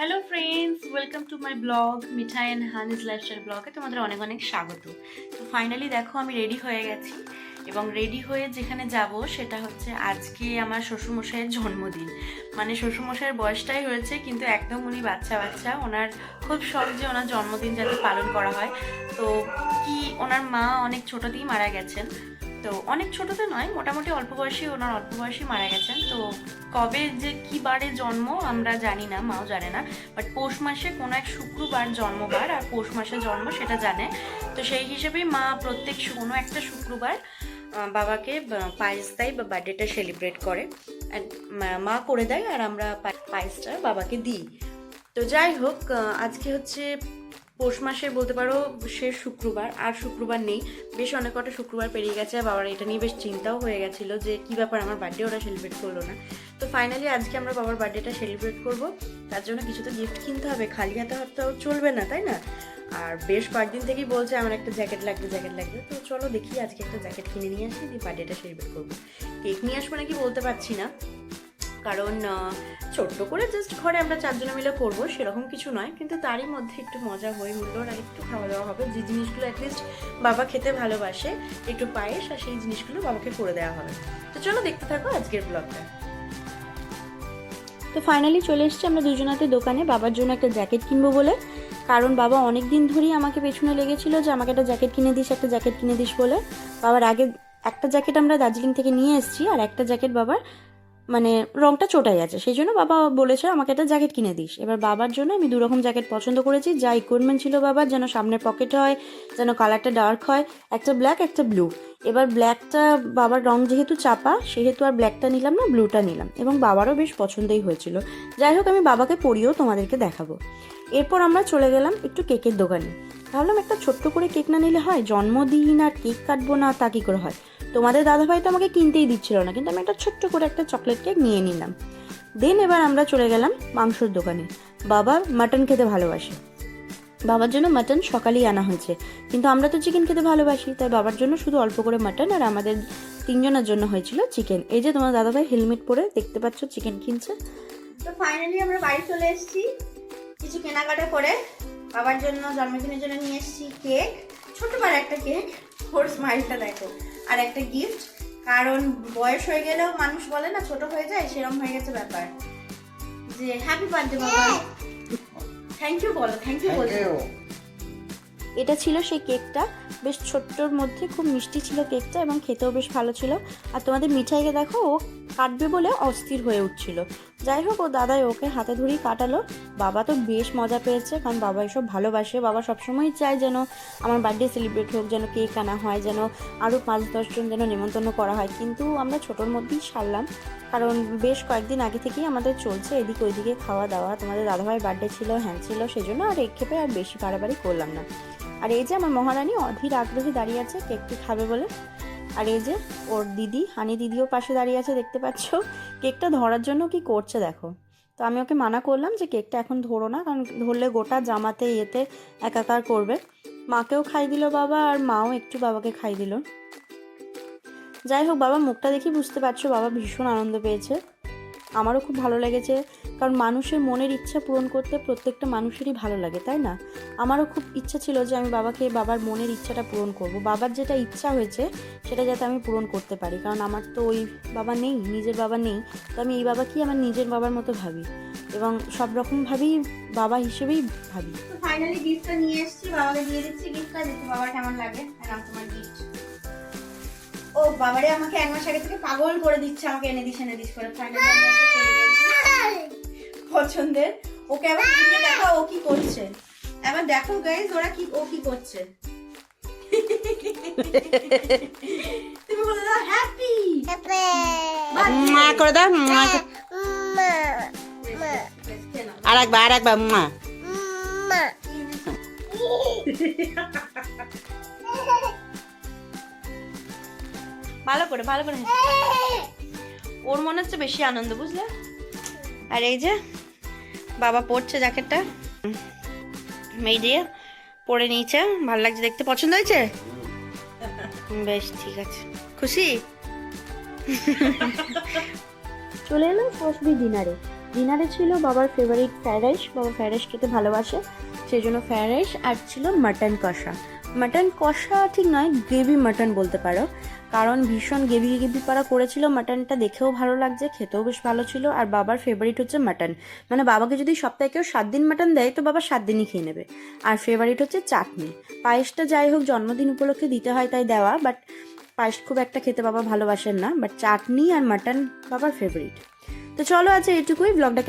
Hello friends welcome to my blog Mithai and Honey's lifestyle ব্লগে তোমাদের অনেক অনেক স্বাগত। তো ফাইনালি দেখো, আমি রেডি হয়ে গেছি। এবং রেডি হয়ে যেখানে যাব, সেটা হচ্ছে আজকে আমার শ্বশুরমশাইয়ের জন্মদিন। মানে শ্বশুরমশাইয়ের বয়সটাই হয়েছে, কিন্তু একদম উনি বাচ্চা বাচ্চা। ওনার খুব শখ যে ওনার জন্মদিন যাতে পালন করা হয়। তো কি, ওনার মা অনেক ছোটোতেই মারা গেছেন। তো অনেক ছোটোতে নয়, মোটামুটি অল্প বয়সী ওনার অল্প বয়সী মারা গেছেন। তো কবে যে কি বারে জন্ম আমরা জানি না, মাও জানে না বাট পৌষ মাসে কোনো এক শুক্রবার জন্মবার আর পৌষ মাসে জন্ম সেটা জানে। তো সেই হিসেবেই মা প্রত্যেক কোনো একটা শুক্রবার বাবাকে পায়েস দেয় বা বার্থডেটা সেলিব্রেট করে। মা করে দেয় আর আমরা পায়েসটা বাবাকে দিই। তো যাই হোক আজকে হচ্ছে পৌষ মাসে বলতে পারো শেষ শুক্রবার, আর শুক্রবার নেই। বেশ অনেক কটা শুক্রবার পেরিয়ে গেছে বাবার এটা নিয়ে বেশ চিন্তাও হয়ে গেছিল যে কী ব্যাপার আমার বার্থডে ওরা সেলিব্রেট করল না। তো ফাইনালি আজকে আমরা বাবার বার্থডেটা সেলিব্রেট করব। তার জন্য কিছু তো গিফট কিনতে হবে, খালি হাতে হাতে চলবে না, তাই না? আর বেশ কয়েকদিন থেকেই বলছে আমার একটা জ্যাকেট লাগবে জ্যাকেট লাগবে। তো চলো দেখি আজকে একটা জ্যাকেট কিনে নিয়ে আসি, দিয়ে বার্থডেটা সেলিব্রেট করব। কেক নিয়ে আসব নাকি বলতে পারছি না। কারণ ছোট্ট করে জাস্ট ঘরে আমরা চারজনে মিলে করব, সেরকম কিছু নয়। কিন্তু তারই মধ্যে একটু মজা হয়ে উঠল আর একটু খাওয়া দাওয়া হবে। যে জিনিসগুলো অ্যাটলিস্ট বাবা খেতে ভালোবাসে, একটু পায়েস আর সেই জিনিসগুলো বাবাকে করে দেওয়া হবে। তো চলো দেখতে থাকো আজকের ব্লগটা তো ফাইনালি চলে এসেছি আমরা দুজনাতে দোকানে। বাবার জন্য একটা জ্যাকেট কিনবো বলে। কারণ বাবা অনেক দিন ধরেই আমাকে পেছনে লেগেছিল যে, আমাকে একটা জ্যাকেট কিনে দিস, একটা জ্যাকেট কিনে দিস বলে। বাবার আগে একটা জ্যাকেট আমরা দার্জিলিং থেকে নিয়ে এসেছি আর একটা জ্যাকেট বাবার মানে রংটা চোটাই আছে। সেই জন্য বাবা বলেছে, আমাকে একটা জ্যাকেট কিনে দিস। এবার বাবার জন্য আমি দুরকম জ্যাকেট পছন্দ করেছি, যা ইকুইপমেন্ট ছিল বাবার, যেন সামনের পকেট হয়, যেন কালারটা ডার্ক হয়, একটা ব্ল্যাক একটা ব্লু এবার ব্ল্যাকটা বাবার রং যেহেতু চাপা, সেহেতু আর ব্ল্যাকটা নিলাম না ব্লুটা নিলাম। এবং বাবারও বেশ পছন্দই হয়েছিল। যাই হোক, আমি বাবাকে পরিয়েও তোমাদেরকে দেখাবো। এরপর আমরা চলে গেলাম একটু কেকের দোকানে। ভাবলাম একটা ছোট্ট করে কেক না নিলে হয়? জন্মদিন আর কেক কাটবো না, তা কী করে হয়? তোমাদের দাদাভাই তো আমাকে কিনতেই দিচ্ছিল না, কিন্তু আমি একটা ছোট্ট করে একটা চকলেট কেক নিয়ে নিলাম। দেন এবার আমরা চলে গেলাম মাংসর দোকানে। বাবা মাটন খেতে ভালোবাসে। বাবার জন্য মাটন সকালেই আনা হয়েছে। কিন্তু আমরা তো চিকেন খেতে ভালোবাসি, তাই বাবার জন্য শুধু অল্প করে মাটন আর আমাদের তিনজনের জন্য হয়েছিল চিকেন এই যে তোমার দাদাভাই হেলমেট পরে দেখতে পাচ্ছ চিকেন কিনছে। তো ফাইনালি আমরা বাড়ি চলে এসেছি কিছু কেনাকাটা করে। বাবার জন্য জন্মদিনের জন্য নিয়ে এসেছি কেক ছোট বড় একটা কেক ওর স্মাইলটা দেখো। আর একটা গিফট কারণ বয়স হয়ে গেলেও মানুষ বলে না ছোট হয়ে যায় সেরকম হয়ে গেছে ব্যাপার। যে হ্যাপি বার্থডে বাবা। থ্যাংক ইউ বলো থ্যাংক ইউ বলো। এটা ছিল সেই কেকটা। বেশ ছোট্টর মধ্যে খুব মিষ্টি ছিল কেকটা এবং খেতেও বেশ ভালো ছিল। আর তোমাদের মিঠাইকে দেখো ও কাটবে বলে অস্থির হয়ে উঠছিল। যাই হোক, ও দাদাই ওকে হাতে ধরেই কাটালো। বাবা তো বেশ মজা পেয়েছে, কারণ বাবা এসব ভালোবাসে। বাবা সবসময় চায় যেন আমার বার্থডে সেলিব্রেট হোক, যেন কেক আনা হয়, যেন আরও পাঁচ দশজন যেন নেমন্তন্ন করা হয়। কিন্তু আমরা ছোটোর মধ্যেই সারলাম, কারণ বেশ কয়েকদিন আগে থেকেই আমাদের চলছে এদিক ওইদিকে খাওয়া দাওয়া। তোমাদের দাদাভাইয়ের বার্থডে ছিল হ্যাঁ ছিল সেই জন্য আর এক খেপে আর বেশি বাড়াবাড়ি করলাম না। আর এই যে আমার মহারানী অধীর আগ্রহে দাঁড়িয়ে আছে কেকটি খাবে বলে। আর এই যে ওর দিদি, হানি দিদিও পাশে দাঁড়িয়ে আছে, দেখতে পাচ্ছ? কেকটা ধরার জন্য কি করছে দেখো। তো আমি ওকে মানা করলাম যে কেকটা এখন ধরো না, কারণ ধরলে গোটা জামাতে ইয়েতে একাকার করবে। মাকেও খাই দিল বাবা, আর মাও একটু বাবাকে খাই দিল। যাই হোক, বাবা মুখটা দেখি বুঝতে পারছ, বাবা ভীষণ আনন্দ পেয়েছে। আমারও খুব ভালো লেগেছে। কারণ মানুষের মনের ইচ্ছা পূরণ করতে প্রত্যেকটা মানুষেরই ভালো লাগে, তাই না? আমারও খুব ইচ্ছা ছিল যে আমি বাবাকে, বাবার মনের ইচ্ছাটা পূরণ করব। বাবার যেটা ইচ্ছা হয়েছে, সেটা যাতে আমি পূরণ করতে পারি। কারণ আমার তো ওই বাবা নেই, নিজের বাবা নেই। তো আমি এই বাবাকেই আমার নিজের বাবার মতো ভাবি। এবং সব রকমভাবেই বাবা হিসেবেই ভাবি। ফাইনালি গিফটটা নিয়ে এসেছি। বাবাকে দিয়ে দিচ্ছি গিফটটা দেখো বাবার কেমন লাগে? তোমার ও বাবারে আমাকে এক মাস আগে থেকে পাগল করে দিচ্ছে আমাকে এনে দিস এনে দিস করে। পছন্দের? ওকে আবার দেখো ও কি করছে? এবার দেখো গাইজ ওরা কি ও কি করছে? তুমি বলে দাও হ্যাপি মা করে দাও মা আর একবার আর একবার মা। ভালো করে ভালো করে ওর মনে হচ্ছে বেশি আনন্দ, বুঝলে? আর এই যে, বাবা পড়ছে জ্যাকেটটা। এই দিয়ে পরে নিয়েছে, ভালো লাগছে দেখতে। পছন্দ হয়েছে? বেশ, ঠিক আছে। খুশি? চলে এলাম ফসবি ডিনারে। ডিনারে ছিল বাবার ফেভারিট ফ্রাইড রাইস। বাবা ফ্রাইড রাইস খেতে ভালোবাসে, সেই জন্য ফ্রাইড রাইস আর ছিল মাটন কষা। মাটন কষা ঠিক নয়, গ্রেভি মাটন বলতে পারো। কারণ ভীষণ গেভি গেভি পাড়া করেছিল, মাটনটা দেখেও ভালো লাগছে, খেতেও বেশ ভালো ছিল, আর বাবার ফেভারিট হচ্ছে মাটন। মানে বাবাকে যদি সপ্তাহে কেউ সাত দিন মাটন দেয়, তো বাবা সাত দিনই খেয়ে নেবে। আর ফেভারিট হচ্ছে চাটনি। পায়েসটা যাই হোক, জন্মদিন উপলক্ষে দিতে হয় তাই দেওয়া বাট পায়েস খুব একটা খেতে বাবা ভালোবাসেন না বাট চাটনি আর মাটন বাবার ফেভারিট তো চলো আজ এটুকুই ব্লগটাকে